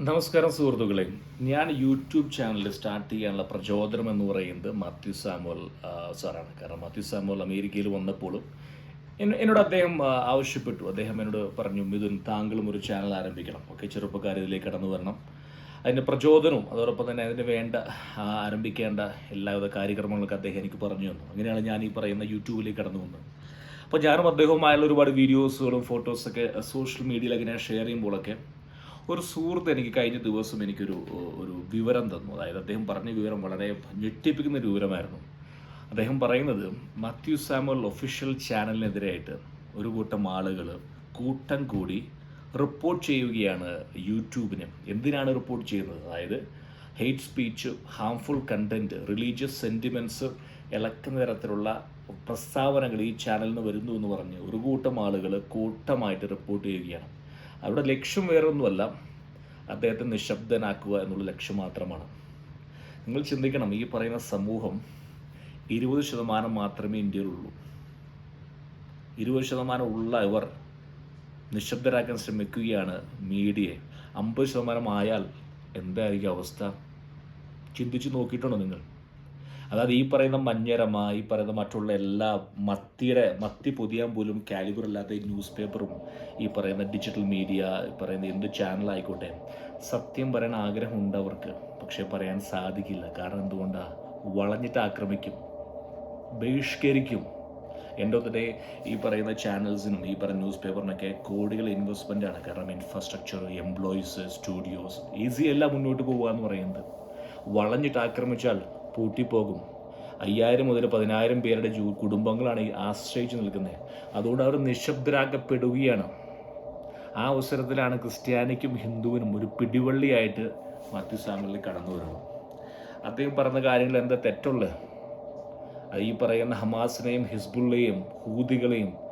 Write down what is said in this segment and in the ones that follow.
നമസ്കാരം സുഹൃത്തുക്കളെ. ഞാൻ യൂട്യൂബ് ചാനൽ സ്റ്റാർട്ട് ചെയ്യാനുള്ള പ്രചോദനം എന്ന് പറയുന്നത് മാത്യു സാമുവൽ സാറാണ്. കാരണം മാത്യു സാമുവൽ അമേരിക്കയിൽ വന്നപ്പോഴും എന്ന- എന്നോട് അദ്ദേഹം ആവശ്യപ്പെട്ടു. അദ്ദേഹം എന്നോട് പറഞ്ഞു മിഥുൻ താങ്കളും ഒരു ചാനൽ ആരംഭിക്കണം. ഓക്കെ ചെറുപ്പക്കാർ ഇതിലേക്ക് കടന്നു വരണം. അതിന്റെ പ്രചോദനവും അതോടൊപ്പം തന്നെ അതിന് വേണ്ട ആരംഭിക്കേണ്ട എല്ലാവിധ കാര്യക്രമങ്ങളൊക്കെ അദ്ദേഹം എനിക്ക് പറഞ്ഞു തന്നു. അങ്ങനെയാണ് ഞാൻ ഈ പറയുന്ന യൂട്യൂബിലേക്ക് കടന്നു വന്നത്. അപ്പോൾ ഞാനും അദ്ദേഹവുമായുള്ള ഒരുപാട് വീഡിയോസുകളും ഫോട്ടോസൊക്കെ സോഷ്യൽ മീഡിയയിലൊക്കെ ഞാൻ ഷെയർ ചെയ്യുമ്പോഴൊക്കെ ഒരു സുഹൃത്ത് എനിക്ക് കഴിഞ്ഞ ദിവസം എനിക്കൊരു ഒരു വിവരം തന്നു. അതായത് അദ്ദേഹം പറഞ്ഞ വിവരം വളരെ ഞെട്ടിപ്പിക്കുന്ന ഒരു വിവരമായിരുന്നു. അദ്ദേഹം പറയുന്നത് മാത്യു സാമുവൽ ഒഫീഷ്യൽ ചാനലിനെതിരായിട്ട് ഒരു കൂട്ടം ആളുകൾ കൂട്ടം കൂടി റിപ്പോർട്ട് ചെയ്യുകയാണ് യൂട്യൂബിന്. എന്തിനാണ് റിപ്പോർട്ട് ചെയ്യുന്നത്? അതായത് hate speech harmful content religious sentiments ഇളക്കുന്ന തരത്തിലുള്ള പ്രസ്താവനകൾ ഈ ചാനലിന് വരുന്നു എന്ന് പറഞ്ഞ് ഒരു കൂട്ടം ആളുകൾ കൂട്ടമായിട്ട് റിപ്പോർട്ട് ചെയ്യുകയാണ്. അവരുടെ ലക്ഷ്യം വേറൊന്നുമല്ല. അദ്ദേഹത്തെ നിശബ്ദനാക്കുക എന്നുള്ള ലക്ഷ്യം മാത്രമാണ്. നിങ്ങൾ ചിന്തിക്കണം ഈ പറയുന്ന സമൂഹം ഇരുപത് ശതമാനം മാത്രമേ ഇന്ത്യയിലുള്ളൂ ഇരുപത് ശതമാനം ഉള്ള ഇവർ നിശബ്ദരാക്കാൻ ശ്രമിക്കുകയാണ് മീഡിയയെ അമ്പത് ശതമാനം ആയാൽ എന്തായിരിക്കും അവസ്ഥ? ചിന്തിച്ച് നോക്കിയിട്ടുണ്ടോ നിങ്ങൾ? അതായത് ഈ പറയുന്ന മഞ്ഞരമ ഈ പറയുന്ന മറ്റുള്ള എല്ലാ മത്തിയുടെ മത്തി പൊതിയാൻ പോലും കാലിബർ അല്ലാത്ത ഈ ന്യൂസ് പേപ്പറും ഈ പറയുന്ന ഡിജിറ്റൽ മീഡിയ ഈ പറയുന്ന എന്ത് ചാനലായിക്കോട്ടെ സത്യം പറയാൻ ആഗ്രഹമുണ്ട് അവർക്ക്. പക്ഷേ പറയാൻ സാധിക്കില്ല. കാരണം എന്തുകൊണ്ടാണ് വളഞ്ഞിട്ട് ആക്രമിക്കും. ബഹിഷ്കരിക്കും. എന്റെ ഡേ ഈ പറയുന്ന ചാനൽസിനും ഈ പറയുന്ന ന്യൂസ് പേപ്പറിനൊക്കെ കോടികൾ ഇൻവെസ്റ്റ്മെന്റ് ആണ്. കാരണം ഇൻഫ്രാസ്ട്രക്ചർ എംപ്ലോയീസ് സ്റ്റുഡിയോസ് ഈസി അല്ല മുന്നോട്ട് പോകുക എന്ന് പറയുന്നത്. വളഞ്ഞിട്ട് ആക്രമിച്ചാൽ പൂട്ടിപ്പോകും. അയ്യായിരം മുതൽ പതിനായിരം പേരുടെ ജൂ കുടുംബങ്ങളാണ് ആശ്രയിച്ച് നിൽക്കുന്നത്. അതുകൊണ്ട് അവർ നിശബ്ദരാക്കപ്പെടുകയാണ്. ആ അവസരത്തിലാണ് ക്രിസ്ത്യാനിക്കും ഹിന്ദുവിനും ഒരു പിടിവള്ളിയായിട്ട് മാത്യു സാമുവലിൽ കടന്നു വരുന്നത്. അദ്ദേഹം പറഞ്ഞ കാര്യങ്ങൾ എന്താ തെറ്റുള്ളത് ഈ പറയുന്ന ഹമാസിനെയും ഹിസ്ബുള്ളയും ഹൂതികളെയും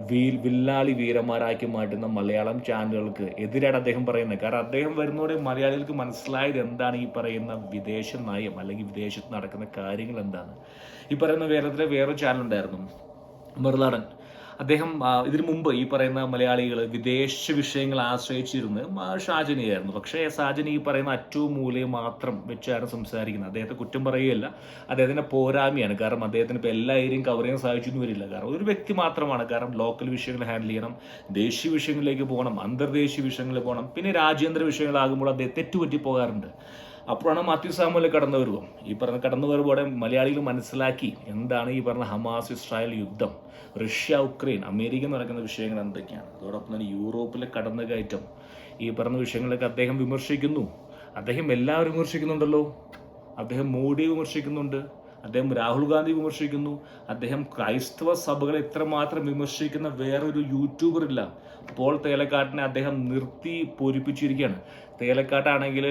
വീൽ വില്ലാളി വീരന്മാരാക്കി മാറ്റുന്ന മലയാളം ചാനലുകൾക്ക് എതിരാണ് അദ്ദേഹം പറയുന്നത്. കാരണം അദ്ദേഹം വരുന്നതോടെ മലയാളികൾക്ക് മനസ്സിലായത് എന്താണ് ഈ പറയുന്ന വിദേശ നയം അല്ലെങ്കിൽ വിദേശത്ത് നടക്കുന്ന കാര്യങ്ങൾ എന്താണ്? ഈ പറയുന്ന വേറെ വേറൊരു ചാനൽ ഉണ്ടായിരുന്നു. മെർലാടൻ അദ്ദേഹം ഇതിനു മുമ്പ് ഈ പറയുന്ന മലയാളികൾ വിദേശ വിഷയങ്ങൾ ആശ്രയിച്ചിരുന്ന് ഷാജനിയായിരുന്നു. പക്ഷേ ഷാജനി ഈ പറയുന്ന അറ്റവും മൂലയും മാത്രം വെച്ചാണ് സംസാരിക്കുന്നത്. അദ്ദേഹത്തെ കുറ്റം പറയുകയല്ല. അദ്ദേഹത്തിന്റെ പോരായ്മയാണ്. കാരണം അദ്ദേഹത്തിന് ഇപ്പോൾ എല്ലാ ഏരിയയും കവർ ചെയ്യാൻ സാധിച്ചെന്ന് വരില്ല. കാരണം ഒരു വ്യക്തി മാത്രമാണ്. കാരണം ലോക്കൽ വിഷയങ്ങൾ ഹാൻഡിൽ ചെയ്യണം ദേശീയ വിഷയങ്ങളിലേക്ക് പോകണം അന്തർദേശീയ വിഷയങ്ങളിൽ പോകണം പിന്നെ രാജ്യാന്തര വിഷയങ്ങളാകുമ്പോൾ അദ്ദേഹം തെറ്റുപറ്റി പോകാറുണ്ട് അപ്പോഴാണ് മാത്യു സാമുവൽ കടന്നു വരുവോ ഈ പറഞ്ഞ കടന്നു വരുമ്പോടെ മലയാളികൾ മനസ്സിലാക്കി എന്താണ് ഈ പറഞ്ഞ ഹമാസ് ഇസ്രായേൽ യുദ്ധം റഷ്യ ഉക്രൈൻ അമേരിക്ക നടക്കുന്ന വിഷയങ്ങൾ എന്തൊക്കെയാണ്? അതോടൊപ്പം തന്നെ യൂറോപ്പിലെ കടന്നുകയറ്റം ഈ പറഞ്ഞ വിഷയങ്ങളൊക്കെ അദ്ദേഹം വിമർശിക്കുന്നു. അദ്ദേഹം എല്ലാവരും വിമർശിക്കുന്നുണ്ടല്ലോ. അദ്ദേഹം മോഡി വിമർശിക്കുന്നുണ്ട്. അദ്ദേഹം രാഹുൽ ഗാന്ധി വിമർശിക്കുന്നു. അദ്ദേഹം ക്രൈസ്തവ സഭകളെ എത്രമാത്രം വിമർശിക്കുന്ന വേറൊരു യൂട്യൂബർ ഇല്ല. പോൾ തേലക്കാട്ടിനെ അദ്ദേഹം നിർത്തി പൊരിപ്പിച്ചിരിക്കുകയാണ്. തേലക്കാട്ടാണെങ്കിൽ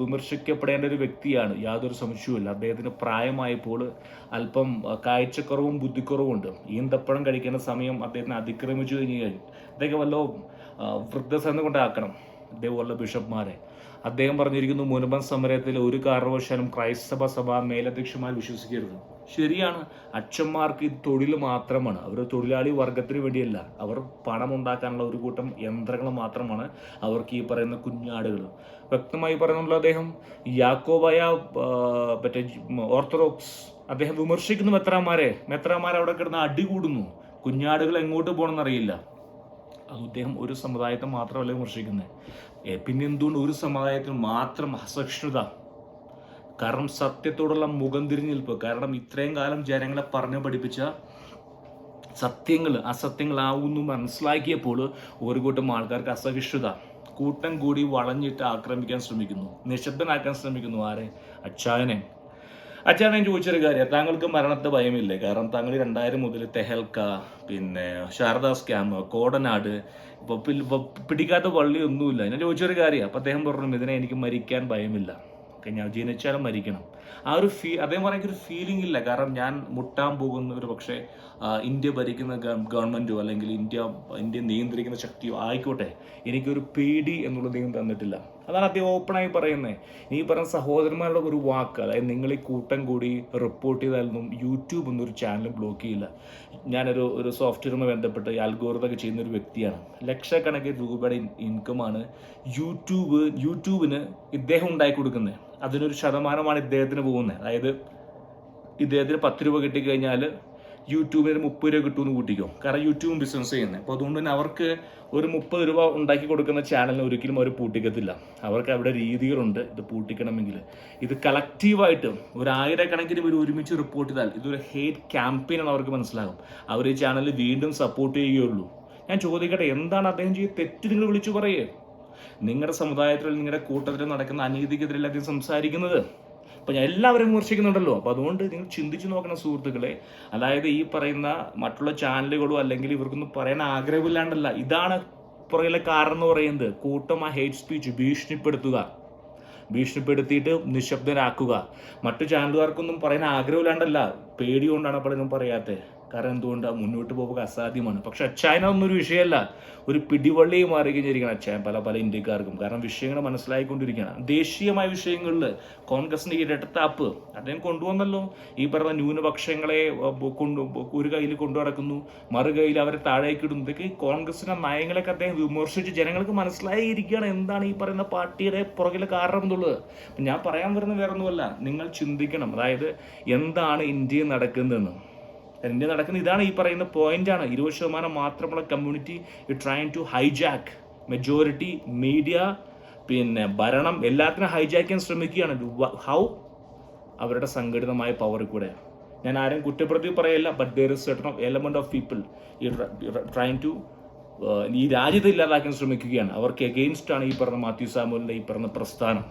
വിമർശിക്കപ്പെടേണ്ട ഒരു വ്യക്തിയാണ്. യാതൊരു സംശയവുമില്ല. അദ്ദേഹത്തിന് പ്രായമായപ്പോൾ അല്പം കാഴ്ചക്കുറവും ബുദ്ധിക്കുറവും ഉണ്ട്. ഈന്തപ്പഴം കഴിക്കുന്ന സമയം അദ്ദേഹത്തിന് അതിക്രമിച്ചു കഴിഞ്ഞു കഴിഞ്ഞു അദ്ദേഹം വല്ലോ വൃദ്ധസന്ധ കൊണ്ടാക്കണം. ഇതേപോലുള്ള ബിഷപ്പ്മാരെ. അദ്ദേഹം പറഞ്ഞിരിക്കുന്നു മുൻപൻ സമരത്തിൽ ഒരു കാരണവശാലും ക്രൈസ്തവ സഭ മേലധ്യക്ഷന്മാർ വിശ്വസിക്കരുത്. ശരിയാണ് അച്ഛന്മാർക്ക് ഈ തൊഴിൽ മാത്രമാണ്. അവർ തൊഴിലാളി വർഗത്തിന് വേണ്ടിയല്ല. അവർ പണം ഉണ്ടാക്കാനുള്ള ഒരു കൂട്ടം യന്ത്രങ്ങൾ മാത്രമാണ് അവർക്ക് ഈ പറയുന്ന കുഞ്ഞാടുകൾ. വ്യക്തമായി പറയുന്നുള്ള അദ്ദേഹം യാക്കോബായ മറ്റേ ഓർത്തഡോക്സ് അദ്ദേഹം വിമർശിക്കുന്നു മെത്രാമാരെ മെത്രാമാരെ അവിടെ കിടന്ന്. അടികൂടുന്നു കുഞ്ഞാടുകൾ എങ്ങോട്ട് പോകണമെന്നറിയില്ല അത് അദ്ദേഹം ഒരു സമുദായത്തെ മാത്രമല്ല വിമർശിക്കുന്നത്. പിന്നെ എന്തുകൊണ്ട് ഒരു സമുദായത്തിന് മാത്രം അസഹിഷ്ണുത? കാരണം സത്യത്തോടുള്ള മുഖം തിരിഞ്ഞു നിൽപ്പ്. കാരണം ഇത്രയും കാലം ജനങ്ങളെ പറഞ്ഞു പഠിപ്പിച്ച സത്യങ്ങൾ അസത്യങ്ങളാവുന്നു മനസ്സിലാക്കിയപ്പോൾ ഒരു കൂട്ടം ആൾക്കാർക്ക് അസഹിഷ്ണുത കൂട്ടം കൂടി വളഞ്ഞിട്ട് ആക്രമിക്കാൻ ശ്രമിക്കുന്നു. നിശബ്ദനാക്കാൻ ശ്രമിക്കുന്നു. ആരെ? അച്ചായനെ അച്ഛനെ ചോദിച്ചൊരു കാര്യം. താങ്കൾക്ക് മരണത്തെ ഭയമില്ലേ? കാരണം താങ്കൾ രണ്ടായിരം മുതൽ തെഹൽക്ക പിന്നെ ശാരദാ സ്കാം കോടനാട് ഇപ്പൊ പിടിക്കാത്ത പള്ളിയൊന്നുമില്ല ഞാൻ ചോദിച്ചൊരു കാര്യം. അപ്പൊ അദ്ദേഹം പറഞ്ഞു ഇതിനെ എനിക്ക് മരിക്കാൻ ഭയമില്ല. ഞാൻ ജനിച്ചാലും മരിക്കണം. ആ ഒരു ഫീ അദ്ദേഹം പറയുന്ന ഒരു ഫീലിംഗ് ഇല്ല. കാരണം ഞാൻ മുട്ടാൻ പോകുന്ന ഒരു പക്ഷേ ഇന്ത്യ ഭരിക്കുന്ന ഗവൺമെന്റോ അല്ലെങ്കിൽ ഇന്ത്യ ഇന്ത്യ നിയന്ത്രിക്കുന്ന ശക്തിയോ ആയിക്കോട്ടെ. എനിക്കൊരു പേടി എന്നുള്ള ദൈവം തന്നിട്ടില്ല. അതാണ് അദ്ദേഹം ഓപ്പണായി പറയുന്നത് ഈ പറഞ്ഞ സഹോദരന്മാരുടെ ഒരു വാക്ക് അതായത് നിങ്ങൾ ഈ കൂട്ടം കൂടി റിപ്പോർട്ട് ചെയ്താലൊന്നും യൂട്യൂബ് എന്നൊരു ചാനൽ ബ്ലോക്ക് ചെയ്യില്ല. ഞാനൊരു ഒരു സോഫ്റ്റ്വെയറുമായി ബന്ധപ്പെട്ട് ഈ അൽഗോറിതൊക്കെ ചെയ്യുന്ന ഒരു വ്യക്തിയാണ്. ലക്ഷക്കണക്കിന് രൂപയുടെ ഇൻകമാണ് യൂട്യൂബ് യൂട്യൂബിന് ഇദ്ദേഹം ഉണ്ടാക്കി കൊടുക്കുന്നത് അതിനൊരു ശതമാനമാണ് ഇദ്ദേഹത്തിന് പോകുന്നത് അതായത് ഇദ്ദേഹത്തിന് പത്ത് രൂപ കിട്ടിക്കഴിഞ്ഞാൽ യൂട്യൂബിന് മുപ്പത് രൂപ കിട്ടുമെന്ന് കൂട്ടിക്കോ. കാരണം യൂട്യൂബും ബിസിനസ് ചെയ്യുന്നത് അപ്പോൾ അതുകൊണ്ട് തന്നെ അവർക്ക് ഒരു മുപ്പത് രൂപ ഉണ്ടാക്കി കൊടുക്കുന്ന ചാനലിന് ഒരിക്കലും അവർ പൂട്ടിക്കത്തില്ല. അവർക്ക് അവിടെ രീതികളുണ്ട്. ഇത് പൂട്ടിക്കണമെങ്കിൽ. ഇത് കളക്റ്റീവായിട്ട് ഒരു ആയിരക്കണക്കിന് പേര് ഒരുമിച്ച് റിപ്പോർട്ട് ചെയ്താൽ ഇതൊരു ഹേറ്റ് ക്യാമ്പയിൻ എന്ന് അവർക്ക് മനസ്സിലാകും. അവർ ഈ ചാനൽ വീണ്ടും സപ്പോർട്ട് ചെയ്യുകയുള്ളൂ. ഞാൻ ചോദിക്കട്ടെ എന്താണ് അദ്ദേഹം ചെയ്ത് തെറ്റ് നിങ്ങൾ വിളിച്ചു പറയേ? നിങ്ങളുടെ സമുദായത്തിൽ നിങ്ങളുടെ കൂട്ടത്തിൽ നടക്കുന്ന അനീതിക്കെതിരെ അദ്ദേഹം സംസാരിക്കുന്നത്? അപ്പൊ ഞാൻ എല്ലാവരും വിമർശിക്കുന്നുണ്ടല്ലോ. അപ്പോൾ അതുകൊണ്ട് നിങ്ങൾ ചിന്തിച്ചു നോക്കണം സുഹൃത്തുക്കളെ. അതായത് ഈ പറയുന്ന മറ്റുള്ള ചാനലുകളോ അല്ലെങ്കിൽ ഇവർക്കൊന്നും പറയാൻ ആഗ്രഹമില്ലാണ്ടല്ല. ഇതാണ് പുറകിലെ കാരണം എന്ന് പറയുന്നത്. കൂട്ടം ആ ഹേറ്റ് സ്പീച്ച് ഭീഷണിപ്പെടുത്തുക. ഭീഷണിപ്പെടുത്തിയിട്ട് നിശബ്ദരാക്കുക. മറ്റു ചാനലുകാർക്കൊന്നും പറയാൻ ആഗ്രഹമില്ലാണ്ടല്ല. പേടി കൊണ്ടാണ് പലരും പറയാത്തത്. കാരണം എന്തുകൊണ്ടാണ് മുന്നോട്ട് പോകുക അസാധ്യമാണ്. പക്ഷെ അച്ചായന ഒന്നൊരു വിഷയമല്ല. ഒരു പിടിവള്ളി മാറി കഴിഞ്ഞിരിക്കണം. അച്ചായൻ പല പല ഇന്ത്യക്കാർക്കും. കാരണം വിഷയങ്ങൾ മനസ്സിലായിക്കൊണ്ടിരിക്കുകയാണ്. ദേശീയമായ വിഷയങ്ങളിൽ കോൺഗ്രസിന്റെ ഇരട്ടത്താപ്പ് അദ്ദേഹം കൊണ്ടുവന്നല്ലോ. ഈ പറഞ്ഞ ന്യൂനപക്ഷങ്ങളെ കൊണ്ടു ഒരു കയ്യിൽ കൊണ്ടു നടക്കുന്നു മറു കയ്യിൽ അവരെ താഴേക്ക് ഇടുന്നു. ഇതൊക്കെ കോൺഗ്രസിന്റെ നയങ്ങളൊക്കെ അദ്ദേഹം വിമർശിച്ച് ജനങ്ങൾക്ക് മനസ്സിലായിരിക്കുകയാണ് എന്താണ് ഈ പറയുന്ന പാർട്ടിയുടെ പുറകിലെ കാരണം എന്നുള്ളത്. ഞാൻ പറയാൻ വരുന്ന വേറെ ഒന്നുമല്ല നിങ്ങൾ ചിന്തിക്കണം. അതായത് എന്താണ് ഇന്ത്യയിൽ നടക്കുന്നതെന്ന്. ഇന്ത്യ നടക്കുന്ന ഇതാണ് ഈ പറയുന്ന പോയിന്റ് ആണ്. ഇരുപത് ശതമാനം മാത്രമുള്ള community trying to hijack majority media പിന്നെ ഭരണം എല്ലാത്തിനും ഹൈജാക്ക് ചെയ്യാൻ ശ്രമിക്കുകയാണ്. ഹൗ അവരുടെ സംഘടിതമായ പവർ കൂടെ. ഞാൻ ആരും കുറ്റപ്പെടുത്തി പറയല്ല but there is certain element of people ഈ ടു ഈ രാജ്യത്തെ ഇല്ലാതാക്കാൻ ശ്രമിക്കുകയാണ്. അവർക്ക് എഗെയിൻസ്റ്റ് ആണ് ഈ പറഞ്ഞ മാത്യു സാമുലിന്റെ ഈ പറഞ്ഞ പ്രസ്ഥാനം.